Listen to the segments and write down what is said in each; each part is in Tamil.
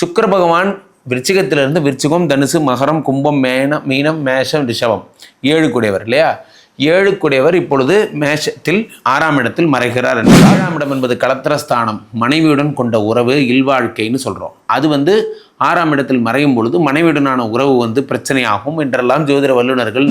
சுக்கர பகவான் விருச்சிகத்திலிருந்து விருச்சிகம் தனுசு மகரம் கும்பம் மேனம் மீனம் மேஷம் ரிஷபம். ஏழு குடையவர் இல்லையா? ஏழு குடையவர் இப்பொழுது மேஷத்தில் ஆறாம் இடத்தில் மறைகிறார் என்று ஆறாம் இடம் என்பது கலத்திரஸ்தானம் மனைவியுடன் கொண்ட உறவு இல்வாழ்க்கைன்னு சொல்கிறோம் அது வந்து ஆறாம் இடத்தில் மறையும் பொழுது மனைவியுடனான உறவு வந்து பிரச்சனையாகும் என்றெல்லாம் ஜோதிட வல்லுநர்கள்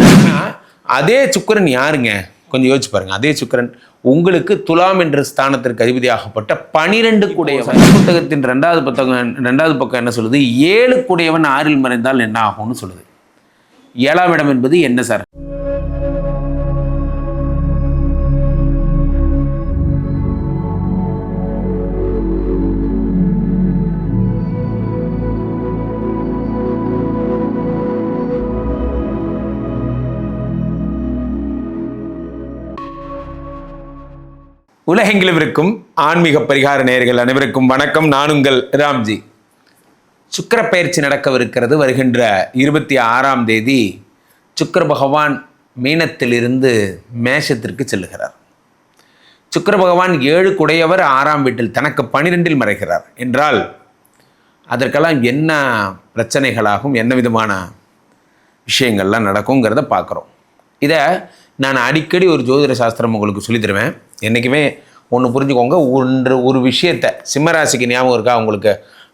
அதே சுக்கிரன் யாருங்க? கொஞ்சம் யோசிச்சு பாருங்க. அதே சுக்கிரன் உங்களுக்கு துலாம் என்ற ஸ்தானத்திற்கு அதிபதியாகப்பட்ட பனிரெண்டு குடையவன். புத்தகத்தின் ரெண்டாவது புத்தகம் ரெண்டாவது பக்கம் என்ன சொல்லுது? ஏழு குடையவன் ஆறில் மறைந்தால் என்ன ஆகும்னு சொல்லுது. ஏழாம் இடம் என்பது என்ன சார்? உலகெங்கிலும் இருக்கும் ஆன்மீக பரிகார நேர்கள் அனைவருக்கும் வணக்கம். நான் உங்கள் ராம்ஜி. சுக்கிர பயிற்சி நடக்கவிருக்கிறது. வருகின்ற இருபத்தி ஆறாம் தேதி சுக்கர பகவான் மீனத்திலிருந்து மேஷத்திற்கு செல்லுகிறார். சுக்கர பகவான் ஏழு குடையவர் ஆறாம் வீட்டில் தனக்கு பனிரெண்டில் மறைகிறார். என்றால் அதற்கெல்லாம் என்ன பிரச்சனைகளாகும் என்ன விதமான விஷயங்கள்லாம் நடக்குங்கிறத பார்க்குறோம். இதை நான் அடிக்கடி ஒரு ஜோதிட சாஸ்திரம் உங்களுக்கு சொல்லி தருவேன். என்றைக்குமே ஒன்று புரிஞ்சுக்கோங்க. ஒன்று ஒரு விஷயத்தை சிம்மராசிக்கு ஞாபகம் இருக்கா? உங்களுக்கு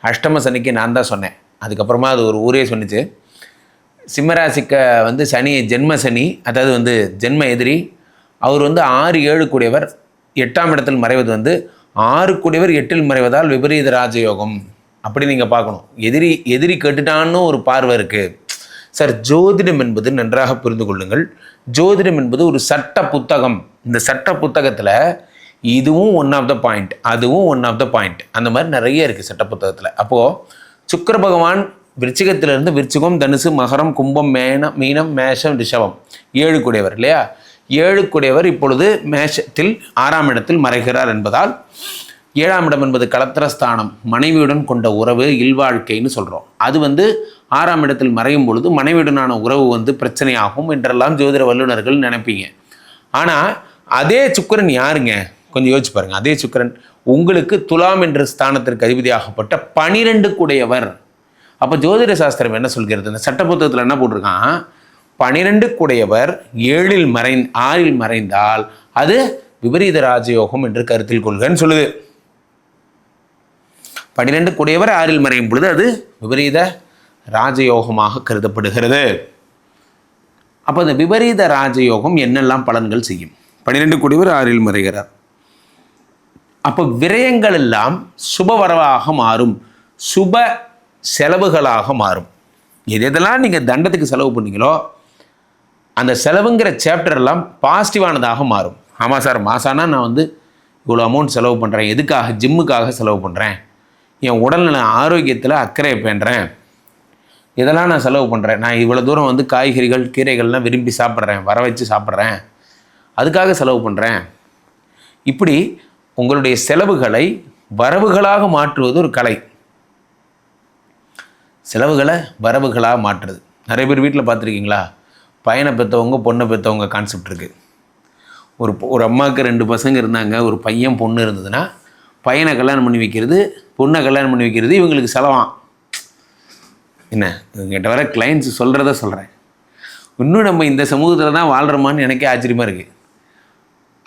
அஷ்டம சனிக்கு நான் தான் சொன்னேன். அதுக்கப்புறமா அது ஒரு ஊரே சொன்னிச்சு. சிம்மராசிக்க வந்து சனி ஜென்ம சனி அதாவது வந்து ஜென்ம எதிரி அவர் வந்து ஆறு ஏழு கூடியவர் எட்டாம் இடத்தில் மறைவது வந்து ஆறு கூடியவர் எட்டில் மறைவதால் விபரீத ராஜயோகம். அப்படி நீங்கள் பார்க்கணும். எதிரி எதிரி கெட்டுட்டான்னு ஒரு பார்வை இருக்குது சார் ஜோதிடம் என்பது நன்றாக புரிந்து கொள்ளுங்கள். ஜோதிடம் என்பது ஒரு சட்ட புத்தகம். இந்த சட்ட புத்தகத்தில் இதுவும் ஒன் ஆஃப் த பாயிண்ட் அதுவும் ஒன் ஆஃப் த பாயிண்ட் அந்த மாதிரி நிறைய இருக்குது சட்ட புத்தகத்தில். அப்போது சுக்கர பகவான் விருச்சிகத்திலிருந்து விருச்சிகம் தனுசு மகரம் கும்பம் மேனம் மீனம் மேஷம் ரிஷபம். ஏழு குடையவர் இல்லையா? ஏழு குடையவர் இப்பொழுது மேஷத்தில் ஆறாம் இடத்தில் மறைகிறார் என்பதால் ஏழாம் இடம் என்பது கலத்திரஸ்தானம் மனைவியுடன் கொண்ட உறவு இல்வாழ்க்கைன்னு சொல்கிறோம் அது வந்து ஆறாம் இடத்தில் மறையும் பொழுது மனைவியுடனான உறவு வந்து பிரச்சனையாகும் என்றெல்லாம் ஜோதிட வல்லுநர்கள் நினைப்பீங்க. ஆனால் அதே சுக்கிரன் யாருங்க? கொஞ்சம் யோசிச்சு பாருங்க. அதே சுக்கிரன் உங்களுக்கு துலாம் என்ற ஸ்தானத்திற்கு அதிபதியாகப்பட்ட பனிரெண்டு குடையவர் அப்போ ஜோதிட சாஸ்திரம் என்ன சொல்கிறது? இந்த சட்ட புத்தகத்தில் என்ன போட்டிருக்கான்? பனிரெண்டு குடையவர் ஏழில் மறை ஆறில் மறைந்தால் அது விபரீத ராஜயோகம் என்று கருத்தில் கொள்கன்னு சொல்லுது. பனிரெண்டு குடையவர் ஆறில் மறையும் பொழுது அது விபரீத ராஜயோகமாக கருதப்படுகிறது. அப்போ இந்த விபரீத ராஜயோகம் என்னெல்லாம் பலன்கள் செய்யும்? பன்னிரெண்டு குடையவர் ஆறில் மறைகிறார். அப்போ விரயங்கள் எல்லாம் சுபவரவாக மாறும். சுப செலவுகளாக மாறும். எது எதெல்லாம் நீங்கள் தண்டத்துக்கு செலவு பண்ணீங்களோ அந்த செலவுங்கிற சாப்டர் எல்லாம் பாசிட்டிவானதாக மாறும். ஆமாம் சார் மாசானா நான் வந்து இவ்வளோ அமௌண்ட் செலவு பண்ணுறேன் எதுக்காக? ஜிம்முக்காக செலவு பண்ணுறேன் என் உடல்நல ஆரோக்கியத்தில் அக்கறை பேண்டுறேன் இதெல்லாம் நான் செலவு பண்ணுறேன் நான் இவ்வளோ தூரம் வந்து காய்கறிகள் கீரைகள்லாம் விரும்பி சாப்பிட்றேன். வர வச்சு சாப்பிட்றேன். அதுக்காக செலவு பண்ணுறேன் இப்படி உங்களுடைய செலவுகளை வரவுகளாக மாற்றுவது ஒரு கலை. செலவுகளை வரவுகளாக மாற்றுறது. நிறைய பேர் வீட்டில் பார்த்துருக்கீங்களா? பையனை பெற்றவங்க பொண்ணை பெற்றவங்க கான்செப்ட் இருக்குது ஒரு ஒரு அம்மாவுக்கு ரெண்டு பசங்க இருந்தாங்க ஒரு பையன் பொண்ணு இருந்ததுன்னா பையனை கல்யாணம் பண்ணி வைக்கிறது பொண்ணை கல்யாணம் பண்ணி வைக்கிறது இவங்களுக்கு செலவான் என்ன? என்கிட்ட வர கிளைண்ட்ஸ் சொல்கிறத சொல்கிறேன் இன்னும் நம்ம இந்த சமூகத்தில் தான் வாழ்கிறோமான்னு எனக்கே ஆச்சரியமாக இருக்குது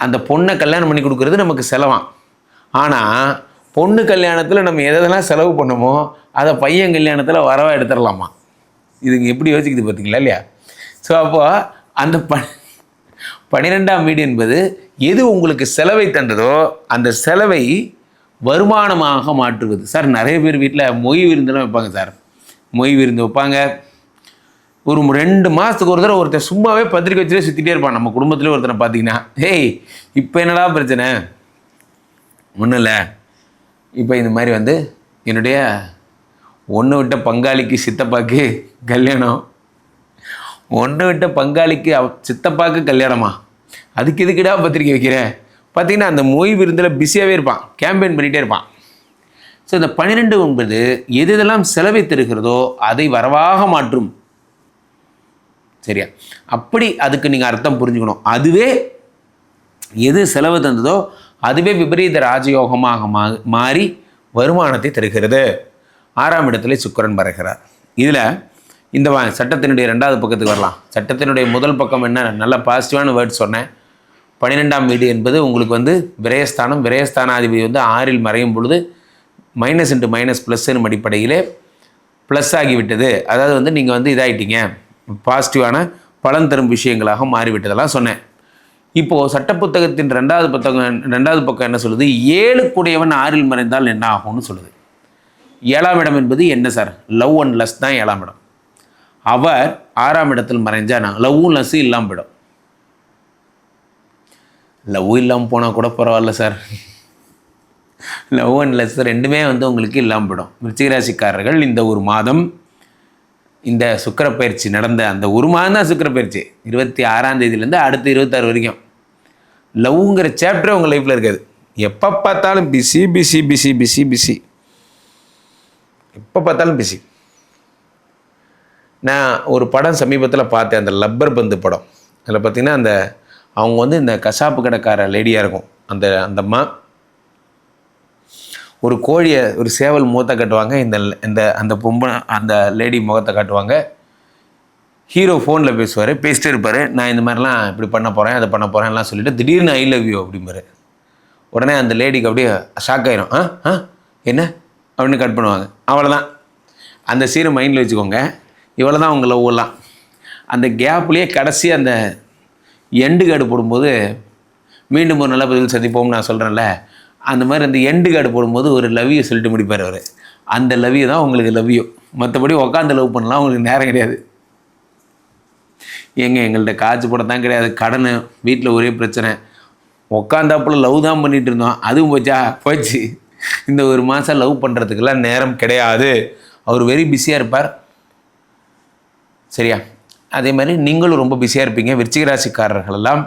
அந்த பொண்ணை கல்யாணம் பண்ணி கொடுக்குறது நமக்கு செலவாம். ஆனால் பொண்ணு கல்யாணத்தில் நம்ம எதெல்லாம் செலவு பண்ணோமோ அதை பையன் கல்யாணத்தில் வரவா எடுத்துடலாமா? இதுங்க எப்படி யோசிக்குது பார்த்தீங்களா இல்லையா? ஸோ அப்போது அந்த ப பன்னிரெண்டாம் வீடு என்பது எது உங்களுக்கு செலவை தந்ததோ அந்த செலவை வருமானமாக மாற்றுவது. சார் நிறைய பேர் வீட்டில் மொய் விருந்தெல்லாம் வைப்பாங்க சார். மொய் விருந்து வைப்பாங்க. ஒரு ரெண்டு மாதத்துக்கு ஒரு தடவை ஒருத்தர் சும்மாவே பத்திரிக்கை வச்சுட்டே சுற்றிட்டே இருப்பான். நம்ம குடும்பத்திலே ஒருத்தனை பார்த்தீங்கன்னா ஹேய் இப்போ என்னடா பிரச்சனை? ஒன்றும் இல்லை. இப்போ இந்த மாதிரி வந்து என்னுடைய ஒன்று விட்ட பங்காளிக்கு சித்தப்பாக்கு கல்யாணம். ஒன்று விட்ட பங்காளிக்கு சித்தப்பாக்கு கல்யாணமா? அதுக்கு எதுக்குடா பத்திரிக்கை வைக்கிறேன் பார்த்தீங்கன்னா அந்த மொய் விருந்தில் பிஸியாகவே இருப்பான். கேம்பெயின் பண்ணிகிட்டே இருப்பான். ஸோ இந்த பன்னிரெண்டு என்பது எது எதெல்லாம் செலவை தருகிறதோ அதை வரவாக மாற்றும். சரியா? அப்படி அதுக்கு நீங்கள் அர்த்தம் புரிஞ்சுக்கணும். அதுவே எது செலவு தந்ததோ அதுவே விபரீத ராஜயோகமாக மா மாறி வருமானத்தை தருகிறது. ஆறாம் இடத்துல சுக்கிரன் மறைகிறார். இதில் இந்த வா சட்டத்தினுடைய ரெண்டாவது பக்கத்துக்கு வரலாம். சட்டத்தினுடைய முதல் பக்கம் என்ன? நல்ல பாசிட்டிவான வேர்ட் சொன்னேன். பன்னிரெண்டாம் வீடு என்பது உங்களுக்கு வந்து விரயஸ்தானம் விரயஸ்தானாதிபதி வந்து ஆறில் மறையும் பொழுது மைனஸ் இன்ட்டு மைனஸ் ப்ளஸ்ஸின் அடிப்படையிலே ப்ளஸ் ஆகிவிட்டது. அதாவது வந்து நீங்கள் வந்து இதாகிட்டீங்க பாசிட்டிவான பலன் தரும் விஷயங்களாக மாறிவிட்டதெல்லாம் சொன்னேன். இப்போது சட்ட புத்தகத்தின் ரெண்டாவது புத்தகம் ரெண்டாவது பக்கம் என்ன சொல்லுது? ஏழு கூடியவன் ஆறில் மறைந்தால் என்ன ஆகும்னு சொல்லுது. ஏழாம் இடம் என்பது என்ன சார்? லவ் அண்ட் லஸ் தான் ஏழாம் இடம். அவர் ஆறாம் இடத்தில் மறைஞ்சா நான் லவ்வும் லஸ்ஸும் இல்லாமல் போயிடும். லவ் இல்லாமல் போனால் கூட பரவாயில்ல சார். லவ் அண்ட் லஸ் ரெண்டுமே வந்து உங்களுக்கு இல்லாமல் போயிடும் விருச்சிகராசிக்காரர்கள் இந்த ஒரு மாதம் இந்த சுக்கரப்பயிற்சி நடந்த அந்த ஒரு மாதம் தான் சுக்கரப்பயிற்சி. இருபத்தி ஆறாம் தேதியிலேருந்து அடுத்து இருபத்தாறு வரைக்கும். லவ்ங்கிற சாப்டர் உங்கள் லைஃப்பில் இருக்காது. எப்போ பார்த்தாலும் busy busy busy busy busy எப்போ பார்த்தாலும் பிஸி நான் ஒரு படம் சமீபத்தில் பார்த்தேன் அந்த லப்பர் பந்து படம். அதில் பார்த்திங்கன்னா அந்த அவங்க வந்து இந்த கசாப்பு கடைக்கார லேடியாக இருக்கும். அந்த அந்த மா ஒரு கோழியை ஒரு சேவல் முகத்தை காட்டுவாங்க இந்த இந்த அந்த பொம்பை அந்த லேடி முகத்தை காட்டுவாங்க. ஹீரோ ஃபோனில் பேசுவார் பேசிட்டே இருப்பார் நான் இந்த மாதிரிலாம் இப்படி பண்ண போகிறேன் அதை பண்ண போகிறேன்லாம் சொல்லிவிட்டு திடீர்னு ஐ லவ் யூ அப்படிம்பாரு. உடனே அந்த லேடிக்கு அப்படியே ஷாக் ஆயிரும். ஆ ஆ என்ன? அப்படின்னு கட் பண்ணுவாங்க. அவ்வளோதான் அந்த சீனை மைண்டில் வச்சுக்கோங்க. இவ்வளோ தான் உங்கள் லவ்வெல்லாம் அந்த கேப்லேயே கடைசி அந்த எண்டு கார்டு போடும்போது மீண்டும் ஒரு நல்ல பதில் சந்திப்போம்னு நான் சொல்கிறேன்ல அந்த மாதிரி அந்த எண்டு கார்டு போடும்போது ஒரு லவ்யூ சொல்லிட்டு முடிப்பார் அவர். அந்த லவ்யூ தான் உங்களுக்கு லவ்யூ மற்றபடி உட்காந்து லவ் பண்ணலாம் உங்களுக்கு நேரம் கிடையாது. ஏங்க எங்கள்கிட்ட காய்ச்சி போட தான் கிடையாது. கடன் வீட்டில் ஒரே பிரச்சனை. உட்காந்தாப்புல லவ் தான் பண்ணிகிட்டு இருந்தோம். அதுவும் போச்சா? போச்சு. இந்த ஒரு மாதம் லவ் பண்ணுறதுக்கெல்லாம் நேரம் கிடையாது. அவர் வெரி பிஸியாக இருப்பார். சரியா? அதே மாதிரி நீங்களும் ரொம்ப பிஸியாக இருப்பீங்க. விருச்சிகராசிக்காரர்களெல்லாம் எல்லாம்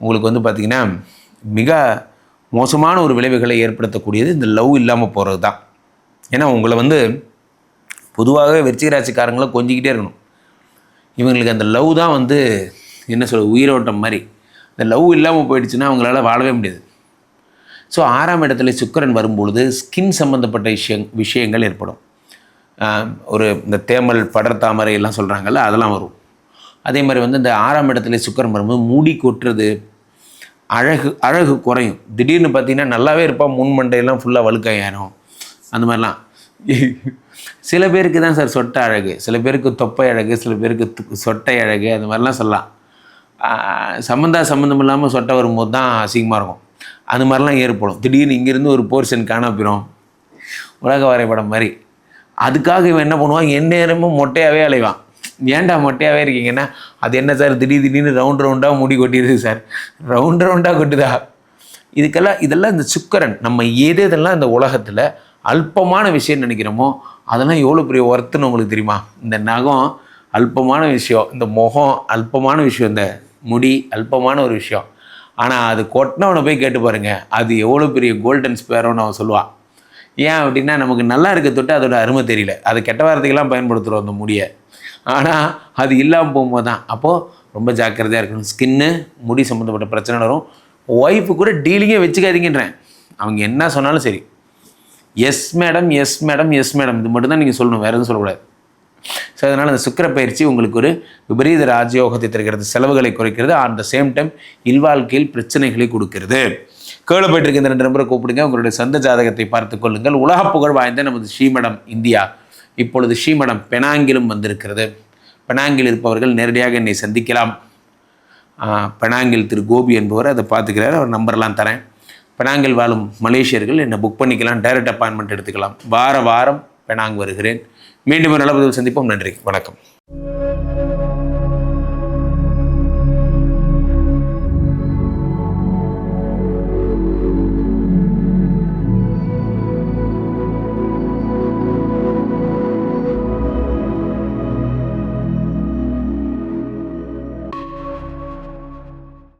உங்களுக்கு வந்து பார்த்திங்கன்னா மிக மோசமான ஒரு விளைவுகளை ஏற்படுத்தக்கூடியது இந்த லவ் இல்லாமல் போகிறது தான் ஏன்னா உங்களை வந்து பொதுவாகவே வெற்றிகராசிக்காரங்களும் கொஞ்சிக்கிட்டே இருக்கணும். இவங்களுக்கு அந்த லவ் தான் வந்து என்ன சொல்ல உயிரோட்டம் மாதிரி. இந்த லவ் இல்லாமல் போயிடுச்சுன்னா அவங்களால வாழவே முடியாது. ஸோ ஆறாம் இடத்துல சுக்கரன் வரும்பொழுது ஸ்கின் சம்மந்தப்பட்ட விஷயங் விஷயங்கள் ஏற்படும். ஒரு இந்த தேமல் படர்தாமரை எல்லாம் சொல்கிறாங்கல்ல அதெல்லாம் வரும். அதே மாதிரி வந்து இந்த ஆறாம் இடத்துல சுக்கரன் வரும்போது முடி கொட்டுறது அழகு அழகு குறையும். திடீர்னு பார்த்தீங்கன்னா நல்லாவே இருப்பான் முன் மண்டையெல்லாம் ஃபுல்லாக வழுக்காயிரும். அந்த மாதிரிலாம். சில பேருக்கு தான் சார் சொட்டை அழகு. சில பேருக்கு தொப்பை அழகு சில பேருக்கு சொட்டை அழகு அந்த மாதிரிலாம் சொல்லலாம். சம்மந்தா சம்மந்தம் இல்லாமல் சொட்டை வரும்போது தான் அசிங்கமாக இருக்கும். அது மாதிரிலாம் ஏற்படும். திடீர்னு இங்கேருந்து ஒரு போர்ஷன் காண போயிடும் உலக வரைபடம் மாதிரி. அதுக்காக இவன் என்ன பண்ணுவான்? எந்நேரமும் மொட்டையாகவே அலைவான். ஏன்டா மொட்டையாகவே இருக்கீங்கன்னா அது என்ன சார் திடீர் திடீர்னு ரவுண்ட் ரவுண்டாக முடி கொட்டிடுது சார். ரவுண்ட் ரவுண்டாக கொட்டுதா? இதுக்கெல்லாம் இதெல்லாம் இந்த சுக்கரன் நம்ம எது இதெல்லாம் இந்த உலகத்தில் அல்பமான விஷயம் நினைக்கிறோமோ அதெல்லாம் எவ்வளோ பெரிய ஒர்த்துன்னு உங்களுக்கு தெரியுமா? இந்த நகம் அல்பமான விஷயம் இந்த முகம் அல்பமான விஷயம் இந்த முடி அல்பமான ஒரு விஷயம். ஆனால் அது கொட்டினவனை போய் கேட்டு பாருங்கள் அது எவ்வளோ பெரிய கோல்டன் ஸ்பேரோன்னு அவன் சொல்லுவான் ஏன் அப்படின்னா நமக்கு நல்லா இருக்க தொட்டு அதோட அருமை தெரியல. அது கெட்ட வார்த்தைக்கெல்லாம் பயன்படுத்துகிறோம் அந்த முடியை. ஆனால் அது இல்லாமல் போகும்போது தான். அப்போது ரொம்ப ஜாக்கிரதையாக இருக்கணும். ஸ்கின்னு முடி சம்மந்தப்பட்ட பிரச்சனை வரும். ஒய்ஃபு கூட டீலிங்கே வச்சுக்காதீங்கன்றேன். அவங்க என்ன சொன்னாலும் சரி. Yes madam yes madam yes madam இது மட்டும்தான் நீங்கள் சொல்லணும். வேறு எதுவும் சொல்லக்கூடாது. ஸோ அதனால் அந்த சுக்கிர பயிற்சி உங்களுக்கு ஒரு விபரீத ராஜயோகத்தை தருகிறது. செலவுகளை குறைக்கிறது. அட் த சேம் டைம் இல்வாழ்க்கையில் பிரச்சனைகளை கொடுக்கிறது. கேளு போயிட்டு இருக்க இந்த ரெண்டு நம்பரை கூப்பிடுங்க. உங்களுடைய சொந்த ஜாதகத்தை பார்த்துக் கொள்ளுங்கள். உலக புகழ் வாய்ந்த நமது ஸ்ரீமடம் இந்தியா. இப்பொழுது ஸ்ரீமடம் பெனாங்கிலும் வந்திருக்கிறது. பெனாங்கில் இருப்பவர்கள் நேரடியாக என்னை சந்திக்கலாம். பெனாங்கில் திரு கோபி என்பவர் அதை பார்த்துக்கிறார் அவர் நம்பர்லாம் தரேன். பெனாங்கில் வாழும் மலேசியர்கள் என்னை புக் பண்ணிக்கலாம் டைரக்ட் அப்பாயின்மெண்ட் எடுத்துக்கலாம். வார வாரம் பெனாங் வருகிறேன். மீண்டும் ஒரு நல்ல சந்திப்போம். நன்றி வணக்கம்.